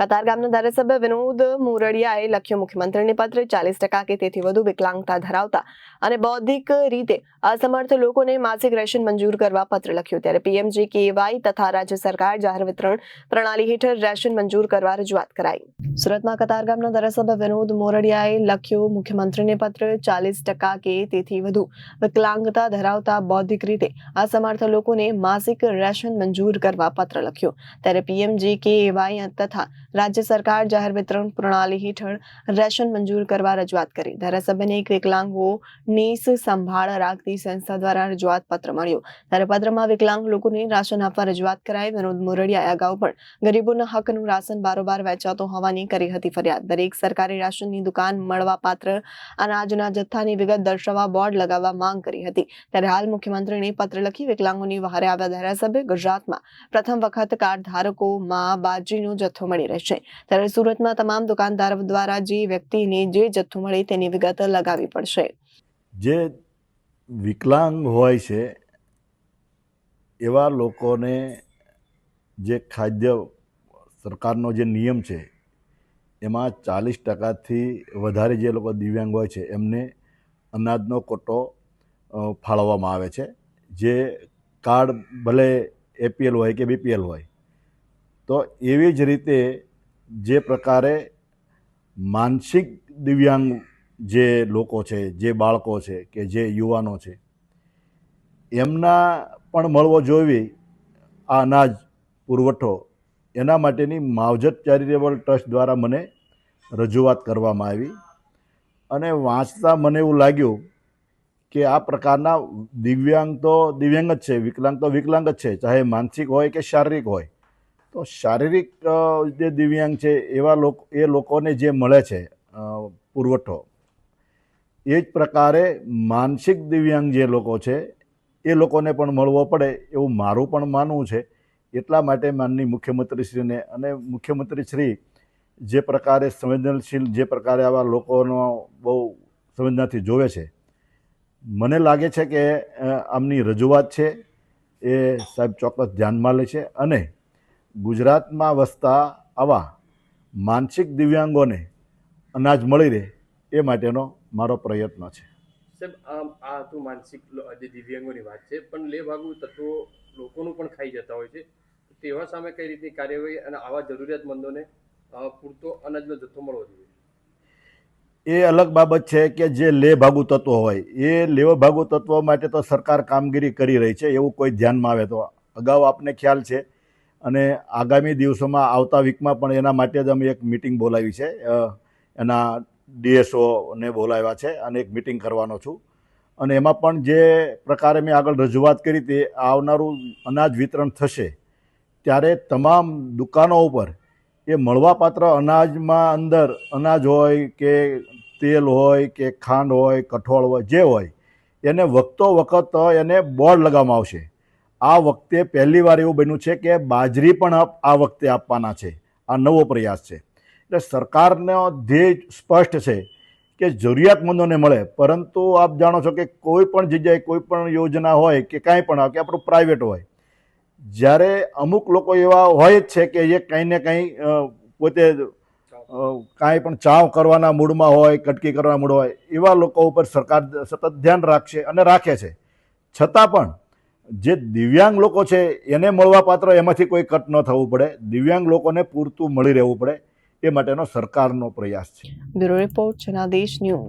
કતાર ગામના ધારાસભ્ય વિનોદ મુરડિયાએ લખ્યું, મુખ્યમંત્રીને પત્ર ચાલીસ ટકા કે તેથી વધુ વિકલાંગતા ધરાવતા અને બૌદ્ધિક રીતે અસમર્થ લોકોને માસિક રેશન મંજૂર કરવા પત્ર લખ્યો. ત્યારે પીએમજી કેવાય તથા રાજ્ય સરકાર જાહેર વિતરણ પ્રણાલી હેઠળ રેશન મંજૂર કરવા રજૂઆત કરાઈ. સુરતમાં કતાર ગામના ધારાસભ્ય વિનોદ મોરડિયાએ લખ્યું, મુખ્યમંત્રીને પત્ર ચાલીસ ટકા કે તેથી વધુ વિકલાંગતા ધરાવતા બૌદ્ધિક રીતે અસમર્થ લોકોને માસિક રેશન મંજૂર કરવા પત્ર લખ્યો. ત્યારે પીએમજી કેવાય તથા રાજ્ય સરકાર જાહેર વિતરણ પ્રણાલી હેઠળ રેશન મંજૂર કરવા રજૂઆત કરી. ધારાસભ્યને એક વિકલાંગો નીસ સંભાળ રાખતી સંસ્થા દ્વારા રજૂઆત પત્ર મળ્યો. ત્યારે પત્રમાં વિકલાંગ લોકોને રાશન આપવા રજૂઆત કરાઈ. વિનોદ મોરડિયાએ અગાઉ પણ ગરીબોના હકનું રાશન બારોબાર વેચાતો હોવાની કરી હતી ફરિયાદ. દરેક સરકારી રાશનની દુકાન મળવા પાત્ર અનાજના જથ્થાની વિગત દર્શાવવા બોર્ડ લગાવવા માંગ કરી હતી. ત્યારે હાલ મુખ્યમંત્રીને પત્ર લખી વિકલાંગોની વહારે આવ્યા ધારાસભ્ય ગુજરાતમાં પ્રથમ વખત કાર્ડ ધારકોમાં બાજરીનો જથ્થો મળી રહેશે ત્યારે સુરતમાં તમામ દુકાનદારો દ્વારા જે વ્યક્તિને જે જથ્થો મળે તેની વિગત લગાવવી પડશે. જે વિકલાંગ હોય છે, એવા લોકોને જે ખાદ્ય સરકારનો જે નિયમ છે, એમાં ચાલીસ ટકાથી વધારે જે લોકો દિવ્યાંગ હોય છે, એમને અનાજનો કોટો ફાળવવામાં આવે છે. જે કાર્ડ ભલે એપીએલ હોય કે બીપીએલ હોય તો એવી જ રીતે જે પ્રકારે માનસિક દિવ્યાંગ જે લોકો છે, જે બાળકો છે કે જે યુવાનો છે, એમના પણ મળવો જોઈએ આ અનાજ પુરવઠો. એના માટેની માવજત ચેરિટેબલ ટ્રસ્ટ દ્વારા મને રજૂઆત કરવામાં આવી અને વાંચતા મને એવું લાગ્યું કે આ પ્રકારના દિવ્યાંગ તો દિવ્યાંગ જ છે, વિકલાંગ તો વિકલાંગ જ છે, ચાહે માનસિક હોય કે શારીરિક હોય. તો શારીરિક જે દિવ્યાંગ છે, એવા લોકો, એ લોકોને જે મળે છે પુરવઠો, એ જ પ્રકારે માનસિક દિવ્યાંગ જે લોકો છે, એ લોકોને પણ મળવો પડે એવું મારું પણ માનવું છે. એટલા માટે માનની મુખ્યમંત્રીશ્રીને અને મુખ્યમંત્રીશ્રી જે પ્રકારે સંવેદનશીલ, જે પ્રકારે આવા લોકોનો બહુ સંવેદનાથી જોવે છે. મને લાગે છે કે આમની રજૂઆત છે, એ સાહેબ ચોક્કસ ધ્યાનમાં લે છે અને ગુજરાતમાં વસતા આવા માનસિક દિવ્યાંગોને અનાજ મળી રહે એ માટેનો મારો પ્રયત્ન છે. સાહેબ આમ આ હતું માનસિક જે દિવ્યાંગોની વાત છે પણ લે ભાગુ તત્વો લોકોનું પણ ખાઈ જતા હોય છે. તેવા સામે કઈ રીતની કાર્યવાહી અને આવા જરૂરિયાતમંદોને પૂરતો અનાજનો જથ્થો મળવો જોઈએ? એ અલગ બાબત છે કે જે લે ભાગુ તત્વો હોય એ લેવ ભાગુ તત્વો માટે તો સરકાર કામગીરી કરી રહી છે એવું કોઈ ધ્યાનમાં આવે તો. અગાઉ આપને ખ્યાલ છે અને આગામી દિવસોમાં, આવતા વીકમાં પણ એના માટે જ અમે એક મિટિંગ બોલાવી છે. એના ડીએસઓને બોલાવ્યા છે અને એક મિટિંગ કરવાનો છું. અને એમાં પણ જે પ્રકારે મેં આગળ રજૂઆત કરી તે આવનારું અનાજ વિતરણ થશે, ત્યારે તમામ દુકાનો ઉપર એ મળવાપાત્ર અનાજમાં અંદર અનાજ હોય કે તેલ હોય કે ખાંડ હોય, કઠોળ હોય, જે હોય, એને વખતો વખત એને બોર્ડ લગાવવામાં આવશે. આ વખતે પહેલી વાર એવું બન્યું છે કે બાજરી પણ આ વખતે આપવાના છે. આ નવો પ્રયાસ છે. એટલે સરકારનો ધ્યેય સ્પષ્ટ છે કે જરૂરિયાતમંદોને મળે. પરંતુ આપ જાણો છો કે કોઈ પણ જગ્યાએ કોઈ પણ યોજના હોય કે કાંઈ પણ કે આપણું પ્રાઇવેટ હોય, જ્યારે અમુક લોકો એવા હોય જ છે કે એ કંઈ ને કંઈ પોતે કાંઈ પણ ચાવ કરવાના મૂડમાં હોય, કટકી કરવાના મૂડ હોય, એવા લોકો ઉપર સરકાર સતત ધ્યાન રાખશે અને રાખે છે. છતાં પણ જે દિવ્યાંગ લોકો છે, એને મળવાપાત્ર એમાંથી કોઈ કટ ન થવું પડે. દિવ્યાંગ લોકોને પૂરતું મળી રહેવું પડે. એ માટેનો સરકારનો પ્રયાસ છે. Bureau report, Janadesh news.